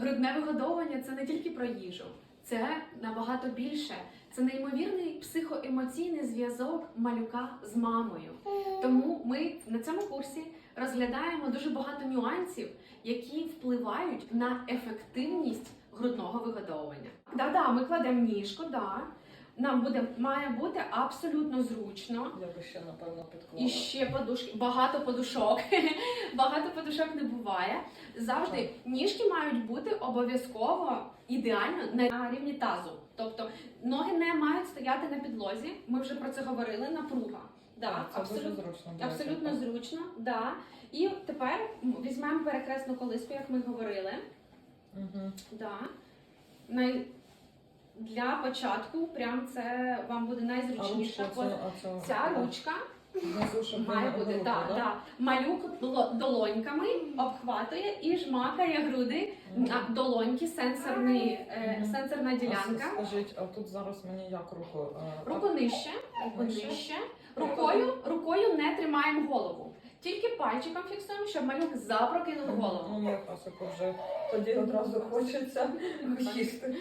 Грудне вигодовування це не тільки про їжу, це набагато більше. Це неймовірний психоемоційний зв'язок малюка з мамою. Тому ми на цьому курсі розглядаємо дуже багато нюансів, які впливають на ефективність грудного вигодовування. Да-да, ми кладемо ніжку, да. Нам буде має бути абсолютно зручно. Я би ще, напевно, підклала. І ще подушки, багато подушок. багато подушок не буває. Завжди ніжки мають бути обов'язково ідеально на рівні тазу. Тобто ноги не мають стояти на підлозі. Ми вже про це говорили. Напруга. Да, Це абсолютно, дуже зручно. абсолютно зручно. Да. І тепер візьмемо перекресну колиску, як ми говорили. Мгм. Да. Най... Для початку прям це вам буде А найзручніше. Бо Ця ручка Має бути так, да? так. Малюк доло- долоньками обхватує і жмакає груди на долоньки, сенсорний, е, сенсорна ділянка. с- Скажіть, а тут зараз мені як руку? е, Руку нижче, руку Нижче. нижче. Рукою, рукою не тримаємо голову. Тільки пальчиком фіксуємо, щоб малюк запрокинув голову. Ну, ні, вже тоді одразу хочеться їсти.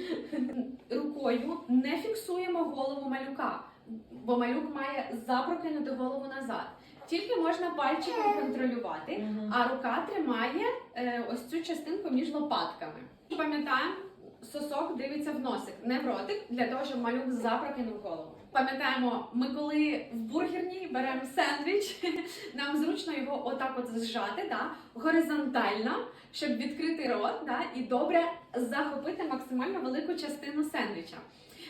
Рукою не фіксуємо голову малюка, бо малюк має запрокинути голову назад. Тільки можна пальчиком контролювати. А рука тримає е, ось цю частинку між лопатками. Пам'ятаємо, сосок дивиться в носик, не в ротик, для того, щоб малюк запрокинув голову. Пам'ятаємо, ми коли в бургерній беремо сендвіч, нам зручно його отак от зжати, да, горизонтально, щоб відкрити рот да, і добре захопити максимально велику частину сендвіча.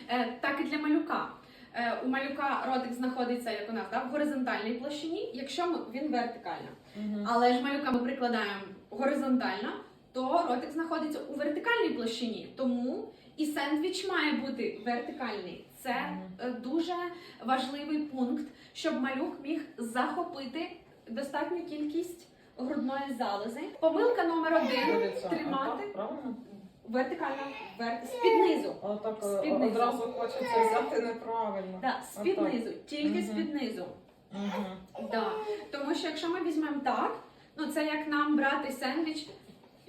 Е, так і для малюка. Е, у малюка ротик знаходиться, як у нас, да, в горизонтальній площині, якщо ми, він вертикально. Мгм. Але ж малюка ми прикладаємо горизонтально, то ротик знаходиться у вертикальній площині. Тому і сендвіч має бути вертикальний. Це е, дуже важливий пункт, щоб малюк міг захопити достатню кількість грудної залози. Помилка номер один тримати вертикально вер... так е, одразу хочеться взяти неправильно. Да, з-під тільки Мгм. з-під низу. Мгм. Да. Тому що якщо ми візьмемо так, ну це як нам брати сендвіч.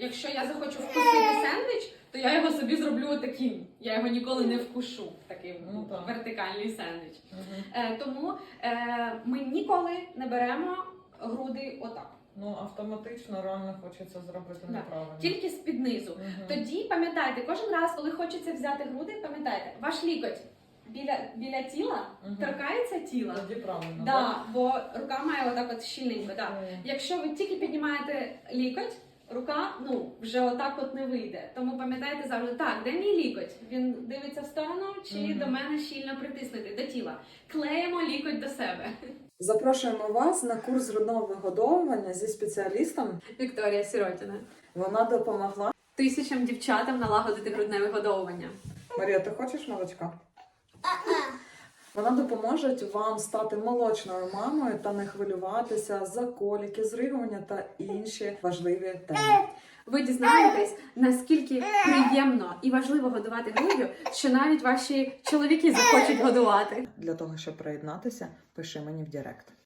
Якщо я захочу вкусити сендвіч, то я його собі зроблю таким. Я його ніколи не вкушу, таким Ну, так. вертикальний сендвіч. Мгм. Е, тому е, ми ніколи не беремо груди отак, Ну, автоматично реально хочеться зробити Да. неправильно. тільки з-під низу. Мгм. Тоді пам'ятайте, кожен раз, коли хочеться взяти груди, пам'ятайте, ваш лікоть біля, біля тіла Мгм. торкається тіла. Тоді правильно, Да, бо рука має отак от щільненько. Да. Якщо ви тільки піднімаєте лікоть, рука ну вже отак от не вийде. Тому пам'ятайте завжди, так, де мій лікоть? Він дивиться в сторону чи Мгм. до мене щільно притиснути до тіла. Клеїмо лікоть до себе. Запрошуємо вас на курс грудного вигодовування зі спеціалістом. Вікторія Сіротіна. Вона допомогла. Тисячам дівчатам налагодити грудне вигодовування. Марія, ти хочеш молочка? Вона допоможе вам стати молочною мамою та не хвилюватися за коліки, зригування та інші важливі теми. Ви дізнаєтесь, наскільки приємно і важливо годувати груддю, що навіть ваші чоловіки захочуть годувати. Для того, щоб приєднатися, пиши мені в Директ.